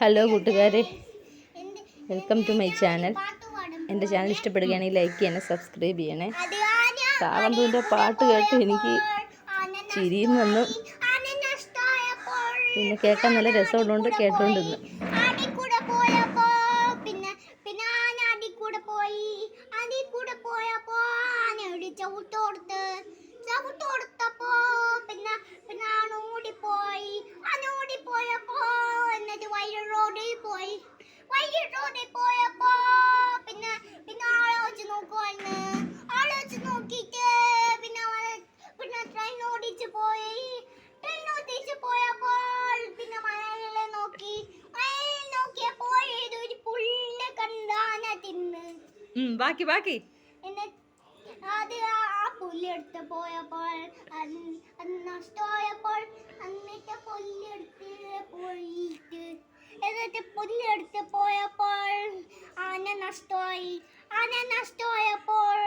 Hello കൂട്ടുകാരെ. Welcome to my channel എന്റെ channel ഇഷ്ടപ്പെടുകയാണെങ്കിൽ ലൈക്ക് ചെയ്യണേ സബ്സ്ക്രൈബ് ചെയ്യണേ. സാവന്തുവിന്റെ പാട്ട് കേട്ട് എനിക്ക് ചിരിയും വന്നു. പിന്നെ കേൾക്കാൻ നല്ല രസമുള്ളതുകൊണ്ട് കേട്ടോണ്ടിരുന്നു. കൂടെ പോയപ്പോ ബാക്കി ബാക്കി. പോയപ്പോൾ എന്നിട്ട് പോയപ്പോൾ ആന നഷ്ടമായി. ആന നഷ്ടമായപ്പോൾ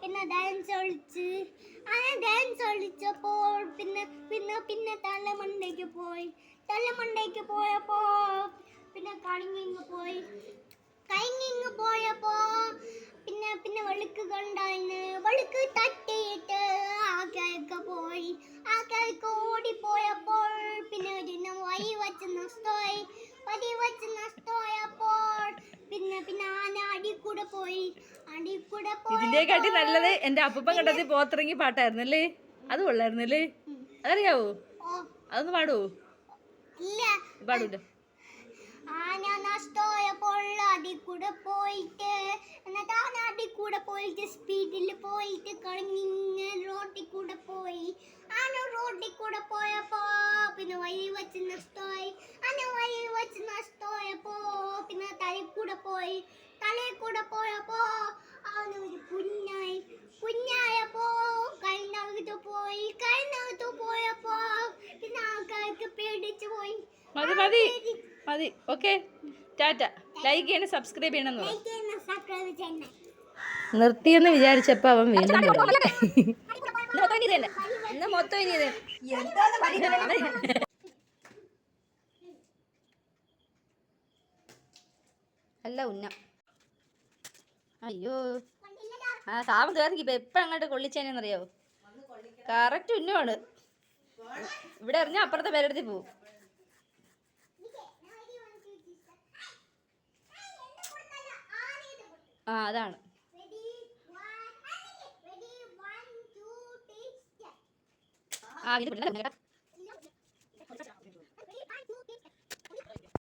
പിന്നെ ഡാൻസ് കളിച്ച്. ആന ഡാൻസ് കളിച്ചപ്പോൾ പിന്നെ പിന്നെ പിന്നെ തലമണ്ടയ്ക്ക് പോയി. തലമണ്ടയ്ക്ക് പോയപ്പോൾ പിന്നെ കണിങ്ങിങ് പോയി. കൈങ്ങിങ് പോയപ്പോ ആൾക്കാരൊക്കെ പോയി. ആൾക്കാരൊക്കെ ഓടിപ്പോയപ്പോൾ പിന്നെ ഒരു വഴി വച്ച് നഷ്ടമായി. വഴി വച്ച് നഷ്ടമായപ്പോൾ പിന്നെ പിന്നെ ആന അടി കൂടെ പോയി. അടി കൂടെ പോയി ഇതിന്റെക്കാട്ടി നല്ലത് എന്റെ അപ്പൂപ്പൻ കണ്ടത്തിൽ പോത്തിറങ്ങി പാട്ടായിരുന്നല്ലേ? അത് കൊള്ളായിരുന്നല്ലേ? അതറിയാവോ? അതൊന്ന് പാടുവോ ഇല്ല. പാടൂല ആന നഷ്ടമായപ്പോൾ അടി കൂടെ പോയിട്ട് എന്നിട്ട് ആന കൂടെ പോയിട്ട് സ്പീഡിൽ പോയിട്ട് കളിഞ്ഞിങ്ങ് റോഡിൽ കൂടെ പോയി ആന റോഡിൽ കൂടെ പോയപ്പോ പിന്നെ വഴി വെച്ച് നഷ്ടമായി. അന്നെ വഴി വെച്ച് നഷ്ടമായപ്പോ പിന്നെ തലയിൽ കൂടെ പോയി. തലയിൽ കൂടെ പോയപ്പോ അവന് ഒരു കുഞ്ഞായി. കുഞ്ഞായപ്പോ കഴിഞ്ഞകത്ത് പോയി. കഴിഞ്ഞകത്ത് പോയപ്പോ പിന്നെ ആൾക്കാർക്ക് പേടിച്ചു പോയി. മതി മതി. മതി. ഓക്കെ. ടാറ്റ. ലൈക്ക് ചെയ്യണം സബ്സ്ക്രൈബ് ചെയ്യണം നിർത്തിയെന്ന് വിചാരിച്ചപ്പോ അവൻ വീണ്ടും തുടങ്ങി. ഇന്ന് മൊത്തം ഇനി ഇത്. തന്നെ. അല്ല ഉന്ന. അയ്യോ. ആ സാവം തീർന്നിക്ക്. ഇപ്പൊ എപ്പോ അങ്ങോട്ട് കൊള്ളിച്ചേനെന്നറിയാവോ കറക്റ്റ് ഉന്നമാണ് ഇവിടെ എറിഞ്ഞാൽ അപ്പുറത്തെ പേരെടുത്ത് പോവും. ആ അതാണ്. ആ ഇത് പിടില്ല